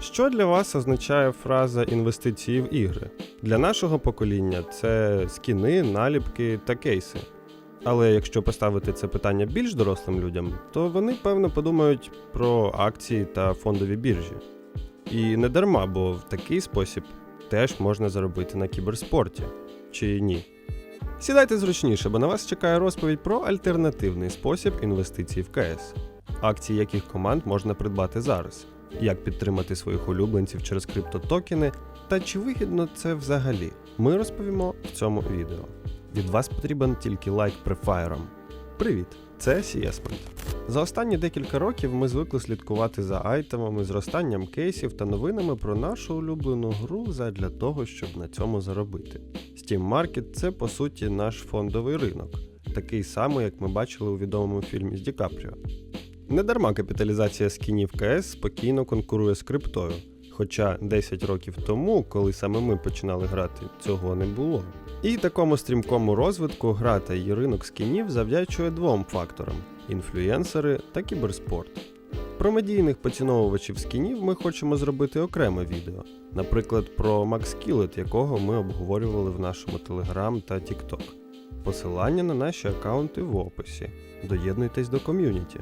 Що для вас означає фраза інвестиції в ігри? Для нашого покоління це скіни, наліпки та кейси. Але якщо поставити це питання більш дорослим людям, то вони певно подумають про акції та фондові біржі. І не дарма, бо в такий спосіб теж можна заробити на кіберспорті. Чи ні? Сідайте зручніше, бо на вас чекає розповідь про альтернативний спосіб інвестицій в КС, акції яких команд можна придбати зараз, як підтримати своїх улюбленців через криптотокени та чи вигідно це взагалі. Ми розповімо в цьому відео. Від вас потрібен тільки лайк префайром. Привіт! Це Сієсмент. За останні декілька років ми звикли слідкувати за айтемами, зростанням кейсів та новинами про нашу улюблену гру задля того, щоб на цьому заробити. Steam Market – це по суті наш фондовий ринок, такий самий, як ми бачили у відомому фільмі з Ді Капріо. Недарма капіталізація скінів КС спокійно конкурує з криптою. Хоча 10 років тому, коли саме ми починали грати, цього не було. І такому стрімкому розвитку гра та її ринок скінів завдячує двом факторам: інфлюєнсери та кіберспорт. Про медійних поціновувачів скінів ми хочемо зробити окреме відео, наприклад, про Макс Кілет, якого ми обговорювали в нашому Telegram та TikTok. Посилання на наші аккаунти в описі. Доєднуйтесь до ком'юніті.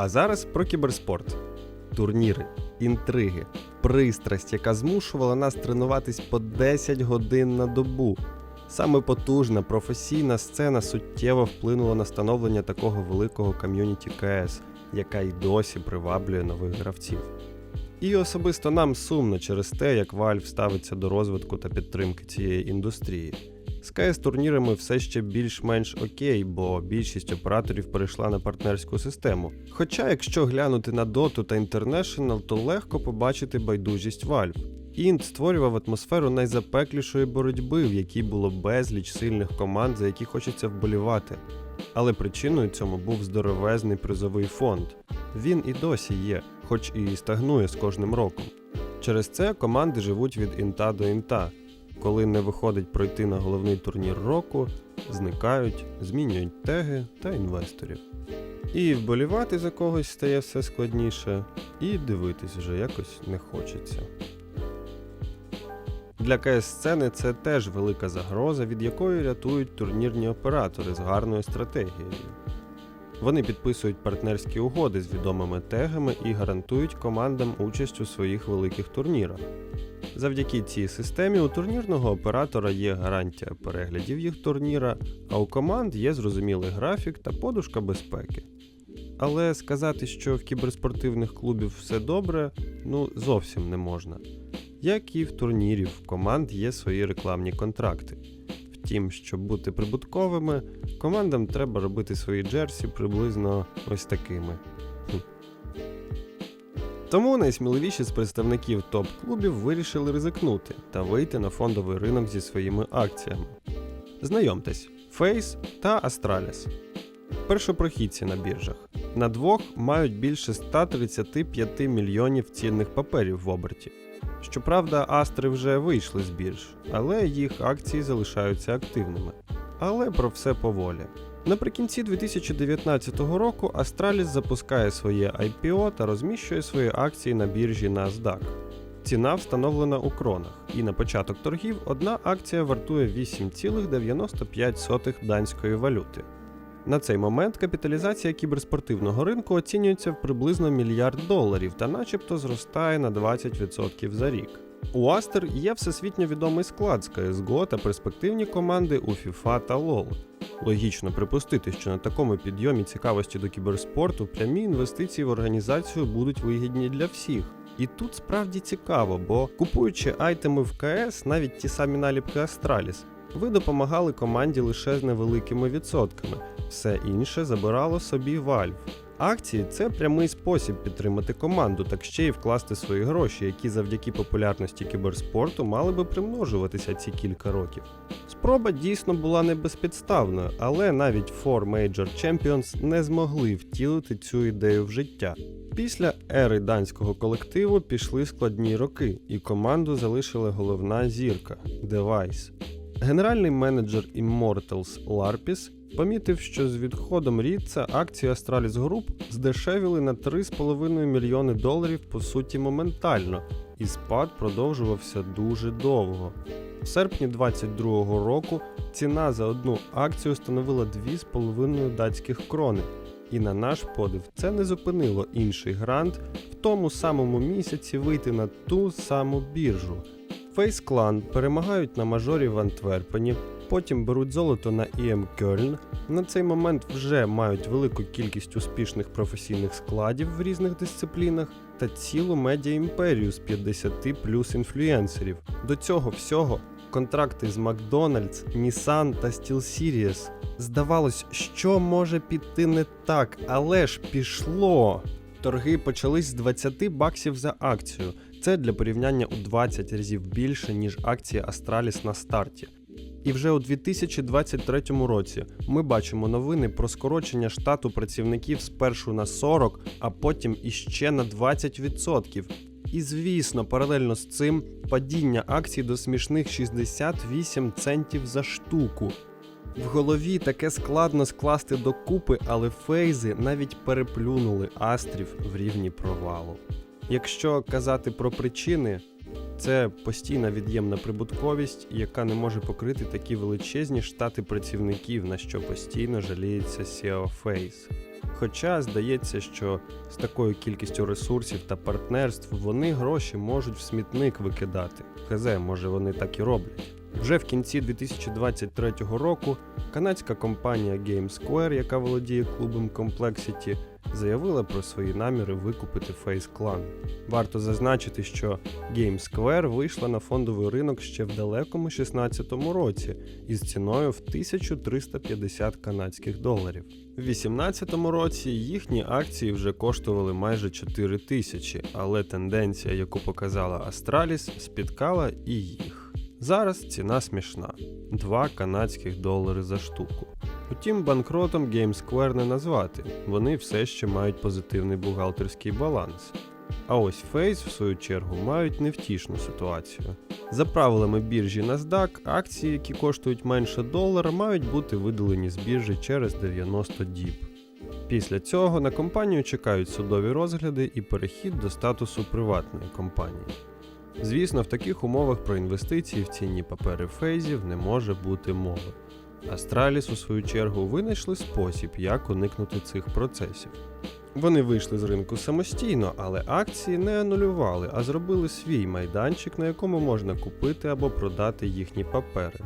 А зараз про кіберспорт. Турніри, інтриги, пристрасть, яка змушувала нас тренуватись по 10 годин на добу. Саме потужна професійна сцена суттєво вплинула на становлення такого великого ком'юніті КС, яка й досі приваблює нових гравців. І особисто нам сумно через те, як Valve ставиться до розвитку та підтримки цієї індустрії. З турнірами все ще більш-менш окей, бо більшість операторів перейшла на партнерську систему. Хоча, якщо глянути на Dota та International, то легко побачити байдужість Valve. Інт створював атмосферу найзапеклішої боротьби, в якій було безліч сильних команд, за які хочеться вболівати. Але причиною цьому був здоровезний призовий фонд. Він і досі є, хоч і стагнує з кожним роком. Через це команди живуть від інта до інта. Коли не виходить пройти на головний турнір року, зникають, змінюють теги та інвесторів. І вболівати за когось стає все складніше, і дивитись вже якось не хочеться. Для КС-сцени це теж велика загроза, від якої рятують турнірні оператори з гарною стратегією. Вони підписують партнерські угоди з відомими тегами і гарантують командам участь у своїх великих турнірах. Завдяки цій системі у турнірного оператора є гарантія переглядів їх турніра, а у команд є зрозумілий графік та подушка безпеки. Але сказати, що в кіберспортивних клубів все добре, ну зовсім не можна. Як і в турнірів, в команд є свої рекламні контракти. Втім, щоб бути прибутковими, командам треба робити свої джерсі приблизно ось такими. Тому найсміливіші з представників топ-клубів вирішили ризикнути та вийти на фондовий ринок зі своїми акціями. Знайомтесь, Face та Astralis. Першопрохідці на біржах. На двох мають більше 135 мільйонів цінних паперів в оберті. Щоправда, Астри вже вийшли з бірж, але їх акції залишаються активними. Але про все поволі. Наприкінці 2019 року Astralis запускає своє IPO та розміщує свої акції на біржі NASDAQ. Ціна встановлена у кронах, і на початок торгів одна акція вартує 8,95 данської валюти. На цей момент капіталізація кіберспортивного ринку оцінюється в приблизно мільярд доларів та начебто зростає на 20% за рік. У Астер є всесвітньо відомий склад з CSGO та перспективні команди у FIFA та LoL. Логічно припустити, що на такому підйомі цікавості до кіберспорту прямі інвестиції в організацію будуть вигідні для всіх. І тут справді цікаво, бо купуючи айтеми в КС, навіть ті самі наліпки Astralis, ви допомагали команді лише з невеликими відсотками, все інше забирало собі Valve. Акції це прямий спосіб підтримати команду, так ще й вкласти свої гроші, які завдяки популярності кіберспорту мали би примножуватися ці кілька років. Спроба дійсно була не безпідставною, але навіть Four Major Champions не змогли втілити цю ідею в життя. Після ери данського колективу пішли складні роки, і команду залишила головна зірка Девайс. Генеральний менеджер Immortals Ларпіс помітив, що з відходом Рідца акції Astralis Group здешевіли на 3,5 мільйони доларів по суті моментально, і спад продовжувався дуже довго. В серпні 2022 року ціна за одну акцію становила 2,5 датських крони. І на наш подив це не зупинило інший грант в тому самому місяці вийти на ту саму біржу. Face Clan перемагають на мажорі в Антверпені, потім беруть золото на EM Кельн. На цей момент вже мають велику кількість успішних професійних складів в різних дисциплінах та цілу медіа імперію з 50 плюс інфлюенсерів. До цього всього контракти з Макдональдс, Nissan та SteelSeries. Здавалось, що може піти не так, але ж пішло. Торги почались з 20 баксів за акцію. Це для порівняння у 20 разів більше, ніж акція Astralis на старті. І вже у 2023 році ми бачимо новини про скорочення штату працівників спершу на 40, а потім іще на 20%. І звісно, паралельно з цим падіння акцій до смішних 68 центів за штуку. В голові таке складно скласти докупи, але фейзи навіть переплюнули астрів в рівні провалу. Якщо казати про причини, це постійна від'ємна прибутковість, яка не може покрити такі величезні штати працівників, на що постійно жаліється SEO Face. Хоча здається, що з такою кількістю ресурсів та партнерств вони гроші можуть в смітник викидати. Хз, може вони так і роблять. Вже в кінці 2023 року канадська компанія GameSquare, яка володіє клубом Complexity, заявила про свої наміри викупити Face Clan. Варто зазначити, що GameSquare вийшла на фондовий ринок ще в далекому 16 році із ціною в 1350 канадських доларів. В 2018 році їхні акції вже коштували майже 4 тисячі, але тенденція, яку показала Astralis, спіткала і їх. Зараз ціна смішна 2 канадських долари за штуку. Утім, банкротом GameSquare не назвати, вони все ще мають позитивний бухгалтерський баланс. А ось Face, в свою чергу, мають невтішну ситуацію. За правилами біржі NASDAQ, акції, які коштують менше долара, мають бути видалені з біржі через 90 діб. Після цього на компанію чекають судові розгляди і перехід до статусу приватної компанії. Звісно, в таких умовах про інвестиції в цінні папери фейзів не може бути мови. Астраліс, у свою чергу, винайшли спосіб, як уникнути цих процесів. Вони вийшли з ринку самостійно, але акції не анулювали, а зробили свій майданчик, на якому можна купити або продати їхні папери.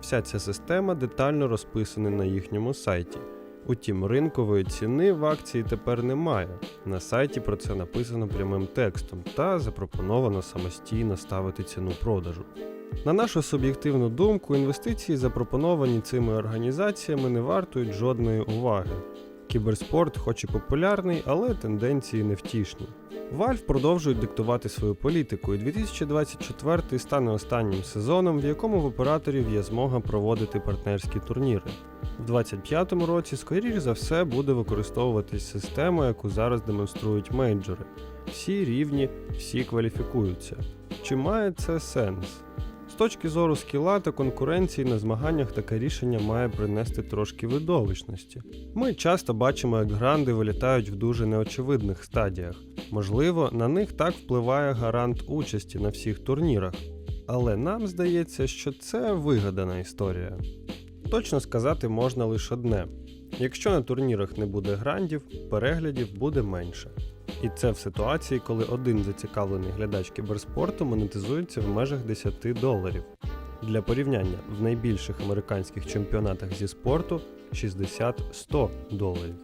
Вся ця система детально розписана на їхньому сайті. Утім, ринкової ціни в акції тепер немає. На сайті про це написано прямим текстом та запропоновано самостійно ставити ціну продажу. На нашу суб'єктивну думку, інвестиції, запропоновані цими організаціями, не вартують жодної уваги. Кіберспорт, хоч і популярний, але тенденції невтішні. Valve продовжують диктувати свою політику, і 2024 стане останнім сезоном, в якому в операторів є змога проводити партнерські турніри. В 2025 році, скоріш за все, буде використовуватись система, яку зараз демонструють мейджори. Всі рівні, всі кваліфікуються. Чи має це сенс? Точки зору скіла та конкуренції на змаганнях таке рішення має принести трошки видовищності. Ми часто бачимо, як гранди вилітають в дуже неочевидних стадіях. Можливо, на них так впливає гарант участі на всіх турнірах. Але нам здається, що це вигадана історія. Точно сказати можна лише одне: якщо на турнірах не буде грандів, переглядів буде менше. І це в ситуації, коли один зацікавлений глядач кіберспорту монетизується в межах 10 доларів. Для порівняння, в найбільших американських чемпіонатах зі спорту 60-100 доларів.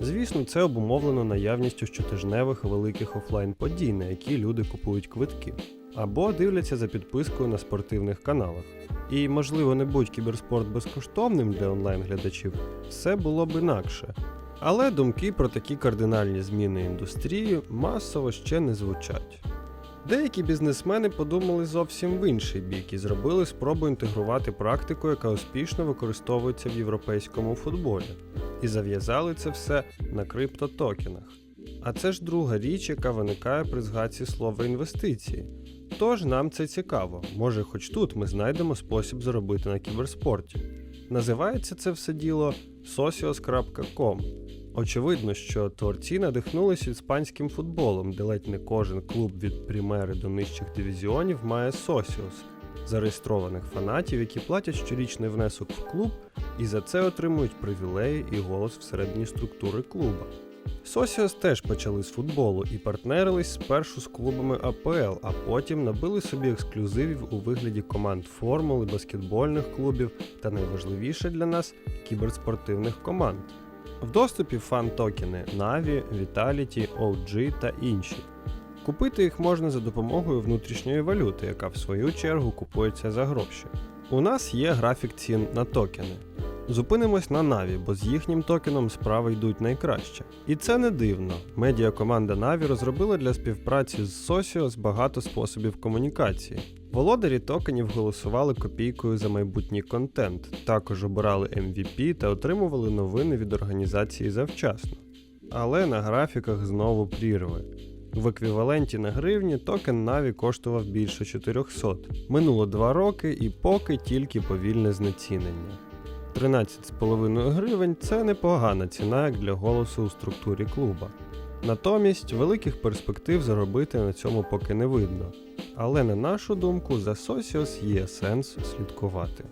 Звісно, це обумовлено наявністю щотижневих великих офлайн подій, на які люди купують квитки, або дивляться за підпискою на спортивних каналах. І, можливо, не будь кіберспорт безкоштовним для онлайн-глядачів, все було б інакше. Але думки про такі кардинальні зміни індустрії масово ще не звучать. Деякі бізнесмени подумали зовсім в інший бік і зробили спробу інтегрувати практику, яка успішно використовується в європейському футболі, і зав'язали це все на криптотокенах. А це ж друга річ, яка виникає при згадці слова інвестиції. Тож нам це цікаво, може, хоч тут ми знайдемо спосіб заробити на кіберспорті. Називається це все діло socios.com. Очевидно, що творці надихнулись іспанським футболом, де ледь не кожен клуб від примери до нижчих дивізіонів має Socios – зареєстрованих фанатів, які платять щорічний внесок в клуб і за це отримують привілеї і голос всередині структури клуба. Socios теж почали з футболу і партнерились спершу з клубами АПЛ, а потім набили собі ексклюзивів у вигляді команд формули, баскетбольних клубів та найважливіше для нас кіберспортивних команд. В доступі фан-токени Na'Vi, Vitality, OG та інші. Купити їх можна за допомогою внутрішньої валюти, яка в свою чергу купується за гроші. У нас є графік цін на токени. Зупинимось на Na'Vi, бо з їхнім токеном справи йдуть найкраще. І це не дивно. Медіакоманда Na'Vi розробила для співпраці з Socios багато способів комунікації. Володарі токенів голосували копійкою за майбутній контент, також обирали MVP та отримували новини від організації завчасно. Але на графіках знову прірви. В еквіваленті на гривні токен Na'Vi коштував більше 400. Минуло 2 роки і поки тільки повільне знецінення. 13,5 гривень це непогана ціна як для голосу у структурі клуба. Натомість великих перспектив заробити на цьому поки не видно. Але на нашу думку, за Сосіос є сенс слідкувати.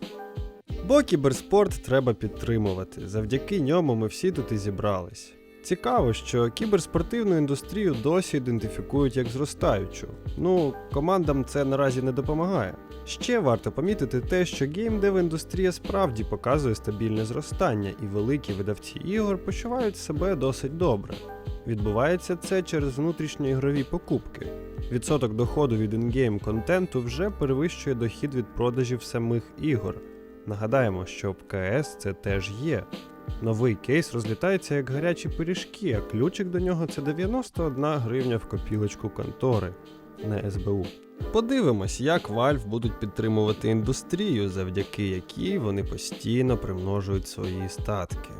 Бо кіберспорт треба підтримувати. Завдяки ньому ми всі тут і зібрались. Цікаво, що кіберспортивну індустрію досі ідентифікують як зростаючу. Ну, командам це наразі не допомагає. Ще варто помітити те, що геймдев індустрія справді показує стабільне зростання, і великі видавці ігор почувають себе досить добре. Відбувається це через внутрішньоігрові покупки. Відсоток доходу від інгейм контенту вже перевищує дохід від продажів самих ігор. Нагадаємо, що в КС це теж є. Новий кейс розлітається як гарячі пиріжки, а ключик до нього це 91 гривня в копілочку контори, не СБУ. Подивимось, як Valve будуть підтримувати індустрію, завдяки якій вони постійно примножують свої статки.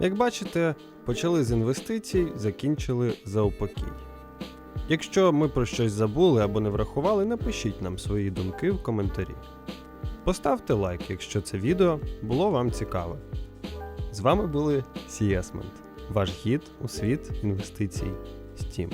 Як бачите, почали з інвестицій, закінчили за упокій. Якщо ми про щось забули або не врахували, напишіть нам свої думки в коментарі. Поставте лайк, якщо це відео було вам цікаве. З вами були Сієсмент, ваш гід у світ інвестицій Steam.